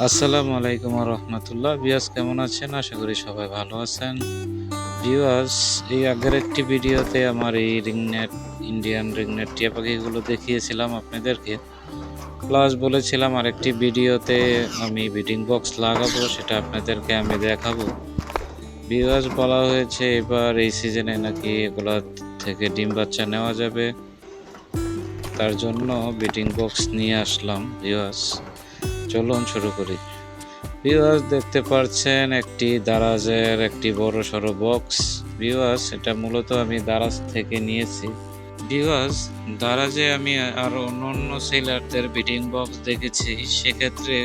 আসসালামু আলাইকুম রহমতুল্লাহ। বিয়াস কেমন আছেন? আশা করি সবাই ভালো আছেন। বিয়াস এই আগের একটি ভিডিওতে আমার এই রিংনেট, ইন্ডিয়ান রিংনেট টিয়া পাখিগুলো দেখিয়েছিলাম আপনাদেরকে। প্লাস বলেছিলাম আরেকটি ভিডিওতে আমি বিডিং বক্স লাগাবো, সেটা আপনাদেরকে আমি দেখাবো। বিয়াস বলা হয়েছে এবার এই সিজনে নাকি এগুলা থেকে ডিম বাচ্চা নেওয়া যাবে। তার জন্য বিডিং বক্স নিয়ে আসলাম বিয়াস চলুন শুরু করি। ভিউয়ার্স দেখতে পাচ্ছেন একটি দারাজের একটি বড় সড়ো বক্স ভিউয়ার্স এটা মূলত আমি দারাজ থেকে নিয়েছি। ভিউয়ার্স দারাজে আমি আর অন্য অন্য সেলারদের বিডিং বক্স দেখেছি। সেক্ষেত্রে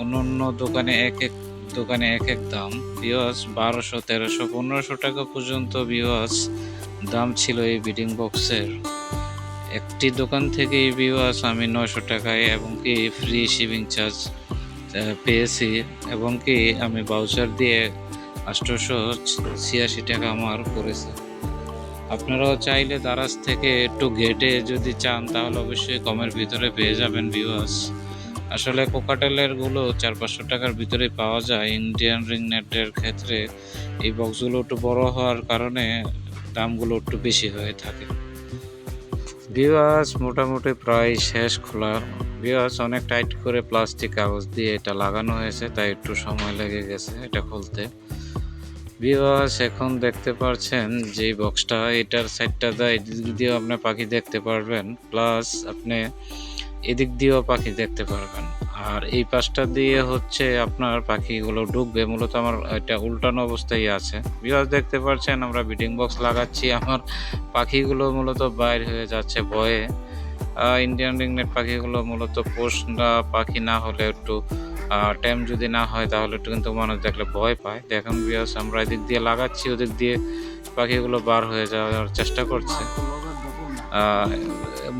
অন্য অন্য দোকানে এক এক, দোকানে এক এক দাম। ভিউয়ার্স বারোশো, তেরোশো, পনেরোশো টাকা পর্যন্ত ভিউয়ার্স দাম ছিল এই বিডিং বক্সের একটি দোকান থেকে ভিউয়ার্স আমি নশো টাকায় এবং কি ফ্রি শিপিং চার্জ পেয়েছি এবং কি আমি বাউচার দিয়ে আষ্টশো ছিয়াশি টাকা আমার পড়েছে আপনারাও চাইলে দারাজ থেকে একটু গেটে যদি চান, তাহলে অবশ্যই কমের ভিতরে পেয়ে যাবেন ভিউয়ার্স আসলে কোকাটেলেরগুলো চার পাঁচশো টাকার ভিতরে পাওয়া যায়। ইন্ডিয়ান রিং নেটের ক্ষেত্রে এই বক্সগুলো একটু বড় হওয়ার কারণে দামগুলো একটু বেশি হয়ে থাকে। ভিউয়ার্স মোটামুটি প্রায় শেষ খোলা। বিওয়াস অনেক টাইট করে প্লাস্টিক কাগজ দিয়ে এটা লাগানো হয়েছে, তাই একটু সময় লেগে গেছে এটা খুলতে। বিওয়াস এখন দেখতে পারছেন যে বক্সটা এটার সাইডটা দেয় এদিক দিয়েও আপনি পাখি দেখতে পারবেন প্লাস আপনি এদিক দিয়েও পাখি দেখতে পারবেন। আর এই পাশটা দিয়ে হচ্ছে আপনার পাখিগুলো ঢুকবে, মূলত আমার এটা উল্টানো অবস্থায় আছে। বিকজ দেখতে পাচ্ছেন আমরা বিডিং বক্স লাগাচ্ছি। আমার পাখিগুলো মূলত বাইর হয়ে যাচ্ছে ভয়ে। ইন্ডিয়ান রিংনেট পাখিগুলো মূলত পোষ পাখি না হলে একটু টাইম যদি না হয়, তাহলে একটু কিন্তু মানুষ দেখলে ভয় পায়। দেখুন বিকজ আমরা এদিক দিয়ে লাগাচ্ছি, ওদিক দিয়ে পাখিগুলো বার হয়ে যাওয়ার চেষ্টা করছে।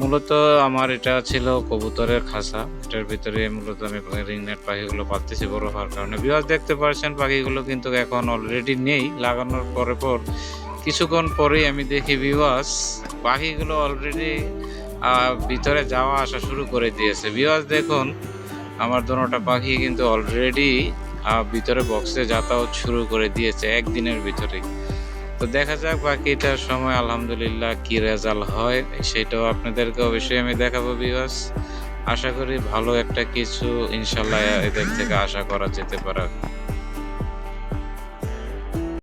মূলত আমার এটা ছিল কবুতরের খাঁচা এটার ভিতরে মূলত আমি রিংনেট পাখিগুলো পাচ্ছি বড় হওয়ার কারণে। বিভাগ দেখতে পারছেন, পাখিগুলো কিন্তু এখন অলরেডি নেই। লাগানোর পরে পর, কিছুক্ষণ পরেই আমি দেখি বিবাস পাখিগুলো অলরেডি ভিতরে যাওয়া আসা শুরু করে দিয়েছে। বিবাস দেখুন, আমার দোনোটা পাখি কিন্তু অলরেডি ভিতরে বক্সে যাতায়াত শুরু করে দিয়েছে একদিনের ভিতরেই। তো দেখা যাক বাকিটার সময় আলহামদুলিল্লাহ কি রেজাল্ট হয়, সেটাও আপনাদেরকে অবশ্যই আমি দেখাবো বিবাস আশা করি ভালো একটা কিছু ইনশাল্লাহ এদের থেকে আশা করা যেতে পারে।